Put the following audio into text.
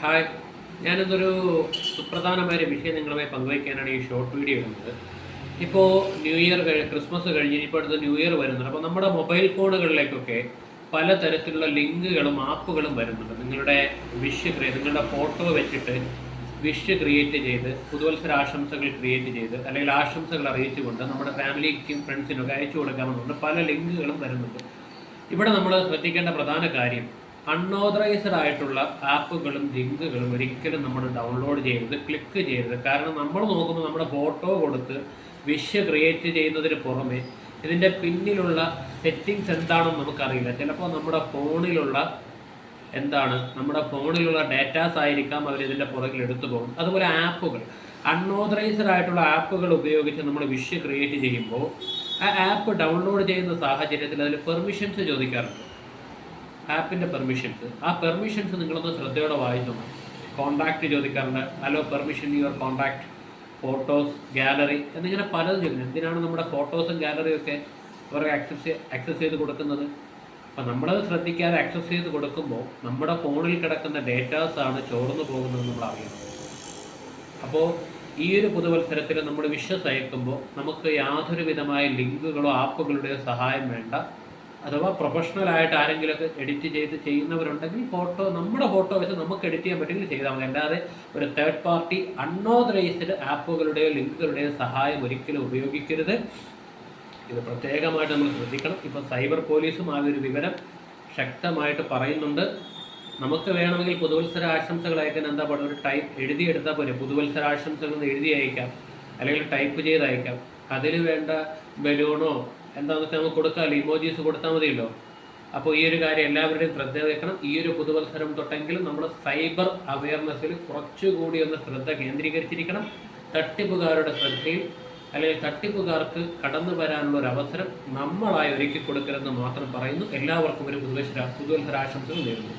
Hi. ഞാനിന്നൊരു സുപ്രധാനമായ ഒരു വിഷയം നിങ്ങളുമായി പങ്കുവയ്ക്കാനാണ് ഈ ഷോർട്ട് വീഡിയോ ഇടുന്നത്. ഇപ്പോൾ ന്യൂ ഇയർ ക്രിസ്മസ് കഴിഞ്ഞ് ഇപ്പോൾ അടുത്ത് ന്യൂ ഇയർ വരുന്നുണ്ട്. അപ്പോൾ നമ്മുടെ മൊബൈൽ ഫോണുകളിലേക്കൊക്കെ പലതരത്തിലുള്ള ലിങ്കുകളും ആപ്പുകളും വരുന്നുണ്ട്. നിങ്ങളുടെ വിഷ് നിങ്ങളുടെ ഫോട്ടോ വെച്ചിട്ട് വിഷ് ക്രിയേറ്റ് ചെയ്ത് പുതുവത്സര ആശംസകൾ ക്രിയേറ്റ് ചെയ്ത് അല്ലെങ്കിൽ ആശംസകൾ അറിയിച്ചുകൊണ്ട് നമ്മുടെ ഫാമിലിക്കും ഫ്രണ്ട്സിനും ഒക്കെ അയച്ചു കൊടുക്കാമെന്നുണ്ട് പല ലിങ്കുകളും വരുന്നുണ്ട്. ഇവിടെ നമ്മൾ ശ്രദ്ധിക്കേണ്ട പ്രധാന കാര്യം അൺഓതറൈസ്ഡ് ആയിട്ടുള്ള ആപ്പുകളും ലിങ്കുകളും ഒരിക്കലും നമ്മൾ ഡൗൺലോഡ് ചെയ്യരുത് ക്ലിക്ക് ചെയ്യരുത്. കാരണം നമ്മൾ നോക്കുമ്പോൾ നമ്മുടെ ഫോട്ടോ കൊടുത്ത് വിഷ് ക്രിയേറ്റ് ചെയ്യുന്നതിന് പുറമെ ഇതിന്റെ പിന്നിലുള്ള സെറ്റിങ്സ് എന്താണെന്ന് നമുക്കറിയില്ല. ചിലപ്പോൾ നമ്മുടെ ഫോണിലുള്ള എന്താണ് നമ്മുടെ ഫോണിലുള്ള ഡേറ്റാസ് ആയിരിക്കാം അവർ ഇതിന്റെ പുറകിൽ എടുത്തു പോകും അതുപോലെ ആപ്പുകൾ. അൺഓതറൈസ്ഡ് ആയിട്ടുള്ള ആപ്പുകൾ ഉപയോഗിച്ച് നമ്മൾ വിഷ് ക്രിയേറ്റ് ചെയ്യുമ്പോൾ ആ ആപ്പ് ഡൗൺലോഡ് ചെയ്യുന്ന സാഹചര്യത്തിൽ അതിൽ പെർമിഷൻസ് ചോദിക്കാറുണ്ട്. ആപ്പിന്റെ പെർമിഷൻസ്. ആ പെർമിഷൻസ് നിങ്ങളൊന്ന് ശ്രദ്ധയോടെ വായിച്ചു കോണ്ടാക്ട് ചോദിക്കാറുണ്ട്. Hello permission your contact photos gallery എന്നിങ്ങനെ പലതും ചോദിക്കുന്നു എന്തിനാണ് നമ്മുടെ ഫോട്ടോസും ഗാലറിയും ഒക്കെ അവർക്ക് ആക്സസ് ആക്സസ് ചെയ്ത് കൊടുക്കുന്നത്? അപ്പം നമ്മളത് ശ്രദ്ധിക്കാതെ ആക്സസ് ചെയ്ത് കൊടുക്കുമ്പോൾ നമ്മുടെ ഫോണിൽ കിടക്കുന്ന ഡേറ്റാസ് ആണ് ചോർന്നു പോകുന്നത് നമ്മൾ അറിയണം. അപ്പോൾ ഈ ഒരു പുതുവത്സരത്തിൽ നമ്മൾ വിശ്വസ് അയക്കുമ്പോൾ നമുക്ക് യാതൊരു വിധമായ ലിങ്കുകളോ ആപ്പുകളുടെയോ സഹായം വേണ്ട. അഥവാ പ്രൊഫഷണൽ ആയിട്ട് ആരെങ്കിലുമൊക്കെ എഡിറ്റ് ചെയ്ത് ചെയ്യുന്നവരുണ്ടെങ്കിൽ ഫോട്ടോ നമ്മുടെ ഫോട്ടോ വെച്ച് നമുക്ക് എഡിറ്റ് ചെയ്യാൻ പറ്റുമെങ്കിൽ ചെയ്താൽ മതി. അല്ലാതെ ഒരു തേർഡ് പാർട്ടി അൺഓതറൈസ്ഡ് ആപ്പുകളുടെയോ ലിങ്കുകളുടെയോ സഹായം ഒരിക്കലും ഉപയോഗിക്കരുത്. ഇത് പ്രത്യേകമായിട്ട് നമ്മൾ ശ്രദ്ധിക്കണം. ഇപ്പോൾ സൈബർ പോലീസും ആ ഒരു വിവരം ശക്തമായിട്ട് പറയുന്നുണ്ട്. നമുക്ക് വേണമെങ്കിൽ പുതുവത്സര ആശംസകൾ അയക്കാൻ എന്താ പറയുക ഒരു ടൈപ്പ് എഴുതിയെടുത്താൽ പോരെ. പുതുവത്സര ആശംസകൾ എഴുതി അയക്കാം. അല്ലെങ്കിൽ ടൈപ്പ് ചെയ്ത് അയക്കാം. അതിൽ വേണ്ട ബലൂണോ എന്താണെന്ന് വെച്ചാൽ നമുക്ക് കൊടുക്കാമല്ലോ ഇമോജീസ് കൊടുത്താൽ മതിയല്ലോ. അപ്പോൾ ഈ ഒരു കാര്യം എല്ലാവരുടെയും ശ്രദ്ധ വെക്കണം. ഈ ഒരു പുതുവത്സരം തൊട്ടെങ്കിലും നമ്മൾ സൈബർ അവയർനെസ്സിൽ കുറച്ചുകൂടി ഒന്ന് ശ്രദ്ധ കേന്ദ്രീകരിച്ചിരിക്കണം. തട്ടിപ്പുകാരുടെ ശ്രദ്ധയിൽ അല്ലെങ്കിൽ തട്ടിപ്പുകാർക്ക് കടന്നു വരാനുള്ള ഒരു അവസരം നമ്മളായി ഒരുക്കി കൊടുക്കരുതെന്ന് മാത്രം പറയുന്നു. എല്ലാവർക്കും ഒരു പുതുവത്സര പുതുവത്സര ആശംസകൾ നേരുന്നു.